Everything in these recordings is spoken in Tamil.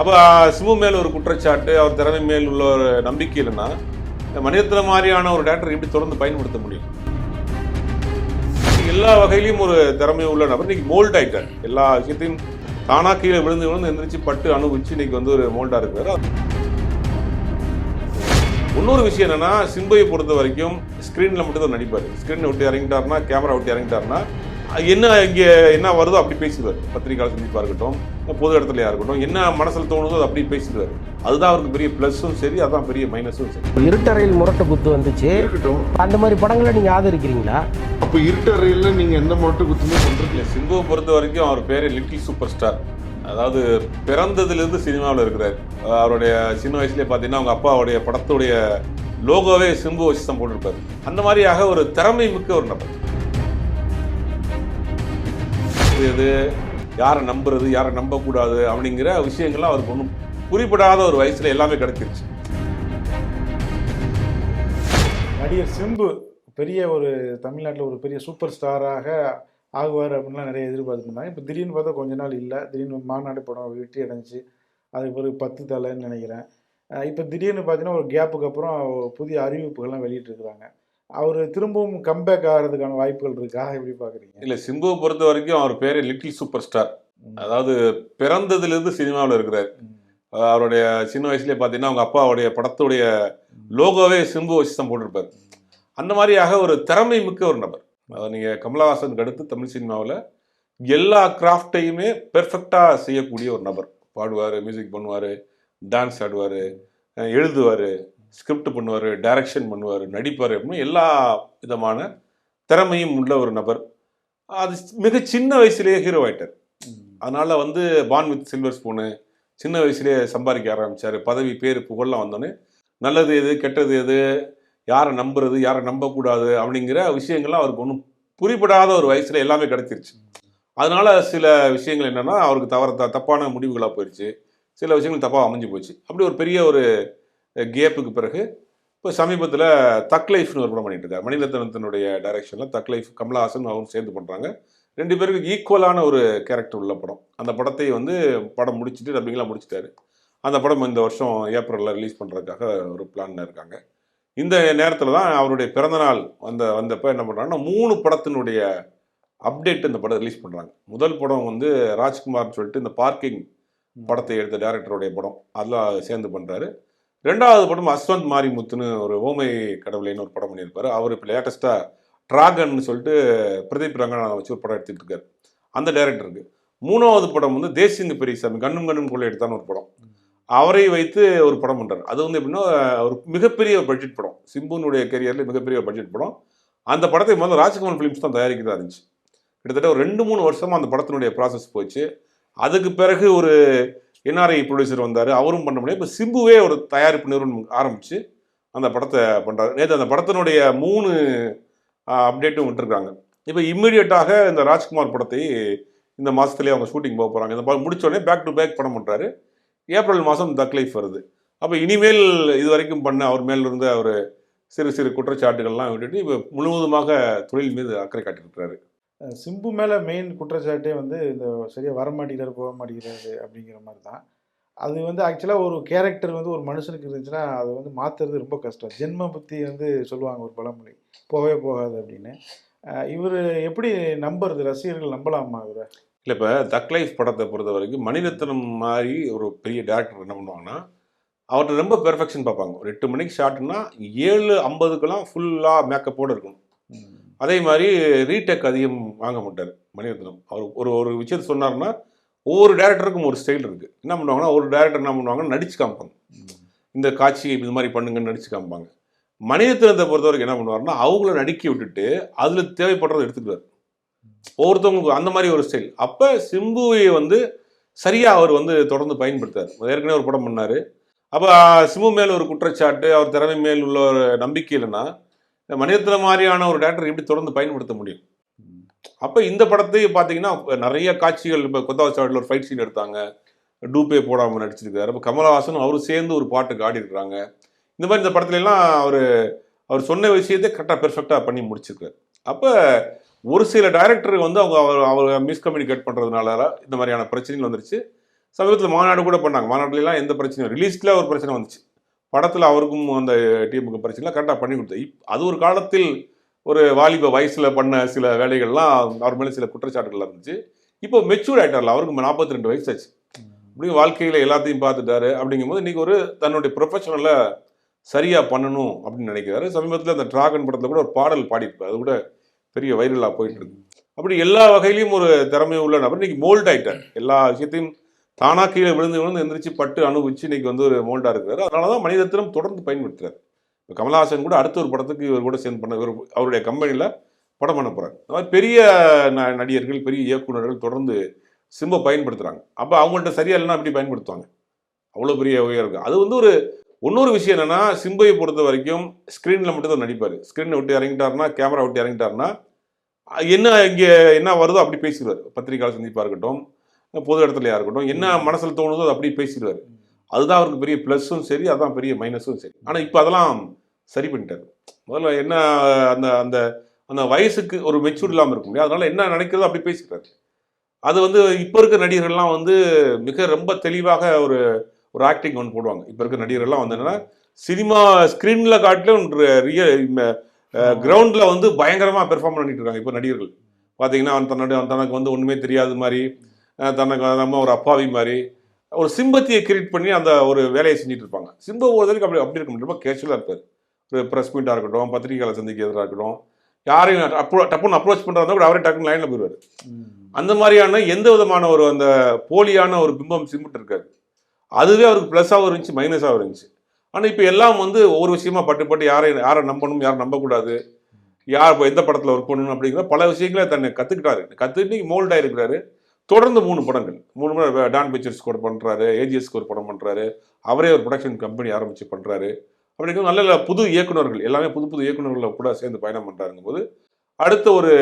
அப்போ சிம்பு மேல் ஒரு குற்றச்சாட்டு அவர் திறமை மேல் உள்ள ஒரு நம்பிக்கை இல்லைன்னா இந்த மனிதத்தில் மாதிரியான ஒரு டேரக்டர் எப்படி தொடர்ந்து பயன்படுத்த முடியும்? எல்லா வகையிலையும் ஒரு திறமை உள்ள நபர் இன்னைக்கு மோல்ட் ஆகிட்டார் எல்லா விஷயத்தையும் தானா கீழே விழுந்து விழுந்து எந்திரிச்சு பட்டு அனுபவிச்சு இன்னைக்கு வந்து ஒரு மோல்டாக இருக்கிறார். இன்னொரு விஷயம் என்னன்னா சிம்பையை பொறுத்த வரைக்கும் ஸ்க்ரீனில் மட்டும்தான் நடிப்பார். ஸ்க்ரீனை விட்டு இறங்கிட்டாருன்னா கேமரா விட்டு இறங்கிட்டாருன்னா என்ன இங்கே என்ன வருதோ அப்படி பேசிடுவார். பத்திரிகையாளர் சந்திப்பாக இருக்கட்டும் பொது இடத்துலயா இருக்கட்டும் என்ன மனசில் தோணுதோ அது அப்படி பேசிடுவார். அதுதான் அவருக்கு பெரிய ப்ளஸ்ஸும் சரி அதான் பெரிய மைனஸும் சரி. இருட்டறையில் முரட்டு குத்து வந்துச்சு. அந்த மாதிரி படங்களை நீங்க ஆதரிக்கிறீங்களா? அப்ப இருட்டறையில நீங்க எந்த மொட்டை குத்துமே இல்லை சிம்புவை பொறுத்த வரைக்கும் அவர் பேர் லிட்டில் சூப்பர் ஸ்டார். அதாவது பிறந்ததுலேருந்து சினிமாவில் இருக்கிறார். அவருடைய சின்ன வயசுலேயே பார்த்தீங்கன்னா அவங்க அப்பாவுடைய படத்துடைய லோகோவே சிம்பு வச்சு தான் போட்டிருப்பாரு. அந்த மாதிரியாக ஒரு திறமை மிக்க ஒரு நபர். பேசுறது யாரை நம்புறது யாரை நம்பக்கூடாது அப்படிங்கிற விஷயங்கள்லாம் அவருக்கு ஒன்றும் குறிப்பிடாத ஒரு வயசுல எல்லாமே கிடைச்சிருச்சு. நடிகர் சிம்பு பெரிய ஒரு தமிழ்நாட்டில் ஒரு பெரிய சூப்பர் ஸ்டாராக ஆகுவார் அப்படின்லாம் நிறைய எதிர்பார்த்துருந்தாங்க இப்போ திடீர்னு பார்த்தா கொஞ்ச நாள் இல்லை. திடீர்னு மாநாடு படம் வெற்றி அடைஞ்சி அதுக்கு பிறகு பத்து தலைன்னு நினைக்கிறேன். இப்போ திடீர்னு பார்த்தீங்கன்னா ஒரு கேப்புக்கு அப்புறம் புதிய அறிவிப்புகள்லாம் வெளியிட்டிருக்கிறாங்க. அவர் திரும்பவும் கம்பேக் ஆகிறதுக்கான வாய்ப்புகள் இருக்கா? எப்படி பார்க்குறீங்க? இல்லை சிம்புவை பொறுத்த வரைக்கும் அவர் பேர் லிட்டில் சூப்பர் ஸ்டார் அதாவது பிறந்ததுலேருந்து சினிமாவில் இருக்கிறார். அவருடைய சின்ன வயசுலேயே பார்த்தீங்கன்னா அவங்க அப்பாவுடைய படத்துடைய லோகோவே சிம்பு வச்சு தான் போட்டிருப்பார். அந்த மாதிரியாக ஒரு திறமை மிக்க ஒரு நபர். அதாவது நீங்கள் கமலஹாசனுக்கு அடுத்து தமிழ் சினிமாவில் எல்லா கிராஃப்டையுமே பெர்ஃபெக்டாக செய்யக்கூடிய ஒரு நபர். பாடுவார் மியூசிக் பண்ணுவார் டான்ஸ் ஆடுவார் எழுதுவார். ஸ்கிரிப்ட் பண்ணுவார் டைரக்ஷன் பண்ணுவார் நடிப்பார் அப்படின்னு எல்லா விதமான திறமையும் உள்ள ஒரு நபர். அது மிக சின்ன வயசுலேயே ஹீரோ ஆயிட்டார். அதனால் வந்து பான் வித் சில்வர் ஸ்பூனு சின்ன வயசுலேயே சம்பாதிக்க ஆரம்பிச்சார். பதவி பேர் புகழ்லாம் வந்தோன்னே நல்லது எது கெட்டது எது யாரை நம்புறது யாரை நம்பக்கூடாது அப்படிங்கிற விஷயங்கள்லாம் அவருக்கு ஒன்றும் புரிபடாத ஒரு வயசில் எல்லாமே கிடைச்சிருச்சு. அதனால் சில விஷயங்கள் என்னென்னா அவருக்கு தவற த- தப்பான முடிவுகளாக போயிடுச்சு சில விஷயங்கள் தப்பாக அமைஞ்சு போச்சு. அப்படி ஒரு பெரிய ஒரு கேப்புக்கு பிறகு இப்போ சமீபத்தில் தக் லைஃப்னு ஒரு படம் பண்ணிட்டு இருக்காரு மணிரத்னத்தினுடைய டைரக்ஷனில் தக் லைஃப் கமலஹாசன் அவரும் சேர்ந்து பண்ணுறாங்க ரெண்டு பேருக்கு ஈக்குவலான ஒரு கேரக்டர் உள்ள படம். அந்த படத்தை வந்து படம் முடிச்சுட்டு டப்பிங்லாம் முடிச்சிட்டாரு. அந்த படம் இந்த வருஷம் ஏப்ரலில் ரிலீஸ் பண்ணுறதுக்காக ஒரு பிளான்ல இருக்காங்க. இந்த நேரத்தில் தான் அவருடைய பிறந்தநாள் வந்த வந்தப்போ என்ன பண்ணுறாங்கன்னா மூணு படத்தினுடைய அப்டேட் இந்த படம் ரிலீஸ் பண்ணுறாங்க முதல் படம் வந்து ராஜ்குமார்னு சொல்லிட்டு இந்த பார்க்கிங் படத்தை எடுத்த டேரக்டருடைய படம். அதில் சேர்ந்து பண்ணுறாரு ரெண்டாவது படம் அஸ்வந்த் மாரிமுத்துன்னு ஒரு ஓமை கடவுளைன்னு ஒரு படம் பண்ணியிருப்பாரு. அவர் இப்போ லேட்டஸ்ட்டாக ட்ராகன் சொல்லிட்டு பிரதீப் ரங்கநாதன் வச்சு ஒரு படம் எடுத்துகிட்டு இருக்காரு. அந்த டேரக்டருக்கு மூணாவது படம் வந்து தேசிங்க பெரியசாமி கண்ணும் கண்ணும் கொள்ளை எடுத்தான்னு ஒரு படம். அவரை வைத்து ஒரு படம் பண்ணுறாரு அது வந்து எப்படின்னா ஒரு மிகப்பெரிய பட்ஜெட் படம். சிம்புனுடைய கெரியரில் மிகப்பெரிய பட்ஜெட் படம். அந்த படத்தை முதல்ல ராஜ்குமார் ஃபிலிம்ஸ் தான் தயாரிக்கிறதா இருந்துச்சு. கிட்டத்தட்ட ஒரு ரெண்டு மூணு வருஷமாக அந்த படத்தினுடைய ப்ராசஸ் போச்சு. அதுக்கு பிறகு ஒரு என்ஆர்ஐ ப்ரொடியூசர் வந்தார். அவரும் பண்ண முடியாது இப்போ சிம்புவே ஒரு தயாரிப்பு நிறுவனம் ஆரம்பித்து அந்த படத்தை பண்ணுறாரு நேற்று அந்த படத்தினுடைய மூணு அப்டேட்டும் விட்டுருக்காங்க இப்போ இம்மிடியட்டாக இந்த ராஜ்குமார் படத்தை இந்த மாதத்துலேயே அவங்க ஷூட்டிங் போக போகிறாங்க இந்த படம் முடித்தோடனே பேக் டு பேக் படம் பண்ணுறாரு ஏப்ரல் மாதம் தக் லைஃப் வருது. அப்போ இனிமேல் இது வரைக்கும் பண்ண அவர் மேல் இருந்த ஒரு சிறு சிறு குற்றச்சாட்டுகள்லாம் விட்டுட்டு இப்போ முழுவதுமாக தொழில் மீது அக்கறை காட்டியிருக்கிறாரு. சிம்பு மேலே மெயின் குற்றச்சாட்டே வந்து இந்த சரியாக வர மாட்டேங்கிறாரு போக மாட்டேங்கிறாரு அப்படிங்கிற மாதிரி தான் அது வந்து ஆக்சுவலாக ஒரு கேரக்டர் வந்து ஒரு மனுஷனுக்கு இருந்துச்சுன்னா அதை வந்து மாற்றுறது ரொம்ப கஷ்டம். ஜென்ம புத்தி வந்து சொல்லுவாங்க ஒரு பழமொழி போகவே போகாது அப்படின்னு. இவர் எப்படி நம்புறது? ரசிகர்கள் நம்பலாமா இவரை? இல்லை இப்போ தக் லைஃப் படத்தை பொறுத்த வரைக்கும் மணிரத்னம் மாதிரி ஒரு பெரிய டேரக்டர் என்ன பண்ணுவாங்கன்னா அவர்கிட்ட ரொம்ப பெர்ஃபெக்ஷன் பார்ப்பாங்க. ஒரு எட்டு மணிக்கு ஷார்ட்னா ஏழு ஐம்பதுக்கெல்லாம் ஃபுல்லாக மேக்கப்போடு இருக்கணும். அதே மாதிரி ரீடெக் அதிகம் வாங்க மாட்டார் மணிரத்னம். அவர் ஒரு ஒரு விஷயத்த சொன்னார்னா ஒவ்வொரு டேரக்டருக்கும் ஒரு ஸ்டைல் இருக்குது என்ன பண்ணுவாங்கன்னா ஒரு டேரக்டர் என்ன பண்ணுவாங்கன்னா நடிச்சு காமிப்பாங்க. இந்த காட்சி இது மாதிரி பண்ணுங்கன்னு நடிச்சு காமிப்பாங்க. மணிரத்னத்தை பொறுத்த வரைக்கும் என்ன பண்ணுவாருன்னா அவங்கள நடிக்க விட்டுட்டு அதில் தேவைப்படுறதை எடுத்துக்குவார். ஒவ்வொருத்தவங்களுக்கு அந்த மாதிரி ஒரு ஸ்டைல். அப்போ சிம்புவை வந்து சரியாக அவர் வந்து தொடர்ந்து பயன்படுத்தார் ஏற்கனவே ஒரு படம் பண்ணார். அப்போ சிம்பு மேல் ஒரு குற்றச்சாட்டு அவர் திறமை மேல் உள்ள ஒரு நம்பிக்கை இல்லைன்னா இந்த மணிரத்னம் மாதிரியான ஒரு டேரக்டர் எப்படி தொடர்ந்து பயன்படுத்த முடியும்? அப்போ இந்த படத்தை பார்த்தீங்கன்னா நிறைய காட்சிகள் இப்போ கொத்தாவச்சாவடியில் ஒரு ஃபைட் சீன் எடுத்தாங்க. டூபே போடாமல் நடிச்சிருக்காரு. அப்போ கமலஹாசனும் அவரும் சேர்ந்து ஒரு பாட்டுக்கு ஆடி இருக்கிறாங்க இந்த மாதிரி இந்த படத்துலலாம் அவர் அவர் சொன்ன விஷயத்தை கரெக்டாக பெர்ஃபெக்டாக பண்ணி முடிச்சிருக்காரு. அப்போ ஒரு சில டைரக்டர் வந்து அவங்க அவர் அவர் மிஸ்கம்யூனிகேட் பண்ணுறதுனால இந்த மாதிரியான பிரச்சனைகள் வந்துருச்சு. சமீபத்தில் மாநாடு கூட பண்ணாங்க. மாநாட்டிலலாம் எந்த பிரச்சனையும் ரிலீஸ்ல ஒரு பிரச்சனை வந்துச்சு. படத்தில் அவருக்கும் அந்த டீமுக்கு பிரச்சனை கரெக்டாக பண்ணி கொடுத்தது. இப் அது ஒரு காலத்தில் ஒரு வாலிப வயசில் பண்ண சில வேலைகள்லாம் அவர் மேலே சில குற்றச்சாட்டுகள் இருந்துச்சு. இப்போ மெச்சூர் ஆகிட்டார்ல அவருக்கு நாற்பத்தி ரெண்டு வயசு ஆச்சு. அப்படி வாழ்க்கையில் எல்லாத்தையும் பார்த்துட்டாரு. அப்படிங்கும்போது இன்றைக்கி ஒரு தன்னுடைய ப்ரொஃபஷனலை சரியாக பண்ணணும் அப்படின்னு நினைக்கிறாரு. சமீபத்தில் அந்த டிராகன் படத்தில் கூட ஒரு பாடல் பாடியிருப்பார். அது கூட பெரிய வைரலாக போயிட்டு இருக்கு. அப்படி எல்லா வகையிலையும் ஒரு திறமை உள்ள நபர். இன்னைக்கு மோல்ட் ஆகிட்டார் எல்லா விஷயத்தையும் தானா கீழே விழுந்து விழுந்து எந்திரிச்சு பட்டு அனுபவிச்சு இன்னைக்கு வந்து ஒரு மோல்டா இருக்கிறார். அதனால தான் மனிதத்திலும் தொடர்ந்து பயன்படுத்துறாரு. இப்போ கமல்ஹாசன் கூட அடுத்த ஒரு படத்துக்கு இவர் கூட சேர்ந்து பண்ண இவர் அவருடைய கம்பெனியில் படம் பண்ண போகிறார் அந்த மாதிரி பெரிய ந- நடிகர்கள் பெரிய இயக்குனர்கள் தொடர்ந்து சிம்பை பயன்படுத்துகிறாங்க அப்போ அவங்கள்ட்ட சரியா இல்லைன்னா அப்படி பயன்படுத்துவாங்க. அவ்வளோ பெரிய உயர் இருக்குது அது வந்து ஒரு இன்னொரு விஷயம் என்னென்னா சிம்பையை பொறுத்த வரைக்கும் ஸ்க்ரீனில் மட்டும் தான் நடிப்பார். ஸ்க்ரீனை விட்டு இறங்கிட்டாருன்னா கேமரா விட்டு இறங்கிட்டாருன்னா என்ன இங்கே என்ன வருதோ அப்படி பேசிடுவார். பத்திரிகையாளர் சந்திப்பாக இருக்கட்டும் பொது இடத்துலையா இருக்கட்டும் என்ன மனசில் தோணுதோ அதை அப்படி பேசிடுவார். அதுதான் அவருக்கு பெரிய ப்ளஸ்ஸும் சரி அதான் பெரிய மைனஸும் சரி. ஆனால் இப்போ அதெல்லாம் சரி பண்ணிட்டாரு. முதல்ல என்ன அந்த அந்த அந்த வயசுக்கு ஒரு மெச்சூர் இல்லாமல் இருக்கும் இல்லையா? அதனால என்ன நினைக்கிறதோ அப்படி பேசிக்கிறாரு. அது வந்து இப்போ இருக்க நடிகர்கள்லாம் வந்து மிக ரொம்ப தெளிவாக ஒரு ஒரு ஆக்டிங் ஒன்று போடுவாங்க. இப்போ இருக்க நடிகர்கள்லாம் வந்து என்னன்னா சினிமா ஸ்க்ரீனில் காட்டிலும் ரியல் கிரவுண்டில் வந்து பயங்கரமாக பெர்ஃபார்ம் பண்ணிட்டு இருக்காங்க இப்போ நடிகர்கள். பார்த்தீங்கன்னா அவன் தன்னோட அவன் தனக்கு வந்து ஒன்றுமே தெரியாத மாதிரி தனக்கு நம்ம ஒரு அப்பாவி மாதிரி ஒரு சிம்பத்தியை கிரியேட் பண்ணி அந்த ஒரு வேலையை செஞ்சுட்டு இருப்பாங்க. சிம்ப ஒரு வரைக்கும் அப்படி அப்படி இருக்க முடியும் ரொம்ப கேஷுவலாக இருப்பார். ஒரு ப்ரெஸ் மீட்டாக இருக்கட்டும் பத்திரிகையாளர் சந்திக்கிறதா இருக்கட்டும் யாரையும் அப்போ டப்புன்னு அப்ரோச் பண்ணுறதா கூட அவரே டக்குன்னு லைனில் போயிடுவார். அந்த மாதிரியான எந்த விதமான ஒரு அந்த போலியான ஒரு பிம்பம் சிம்பிட்டு இருக்காது. அதுவே அவருக்கு ப்ளஸ்ஸாகவும் இருந்துச்சு மைனஸாகவும் இருந்துச்சு. ஆனால் இப்போ எல்லாம் வந்து ஒவ்வொரு விஷயமா பட்டு பட்டு யாரை யாரை நம்பணும் யாரை நம்பக்கூடாது யார் இப்போ எந்த படத்தில் ஒர்க் பண்ணணும் அப்படிங்கிற பல விஷயங்களை தன்னை கற்றுக்கிட்டாரு கற்றுட்டு மோல்ட் ஆயிருக்கிறாரு. தொடர்ந்து மூணு படங்கள். மூணு படம் டான் பிக்சர்ஸ் கூட பண்ணுறாரு ஏஜிஎஸ்க்கு ஒரு படம் பண்ணுறாரு அவரே ஒரு ப்ரொடக்ஷன் கம்பெனி ஆரம்பித்து பண்ணுறாரு அப்படிங்கும் நல்ல நல்ல புது இயக்குனர்கள் எல்லாமே புது புது இயக்குநர்களை கூட சேர்ந்து பயணம் பண்ணுறாருங்கும் போது அடுத்த ஒரு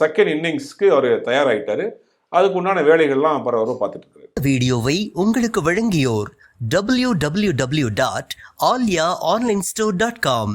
செகண்ட் இன்னிங்ஸ்க்கு அவர் தயாராகிட்டார் அதுக்கு உண்டான வேலைகள்லாம் பரவாயில்ல பார்த்துட்டு இருக்காரு வீடியோவை உங்களுக்கு வழங்கியோர் W W W dot Aalya online store dot com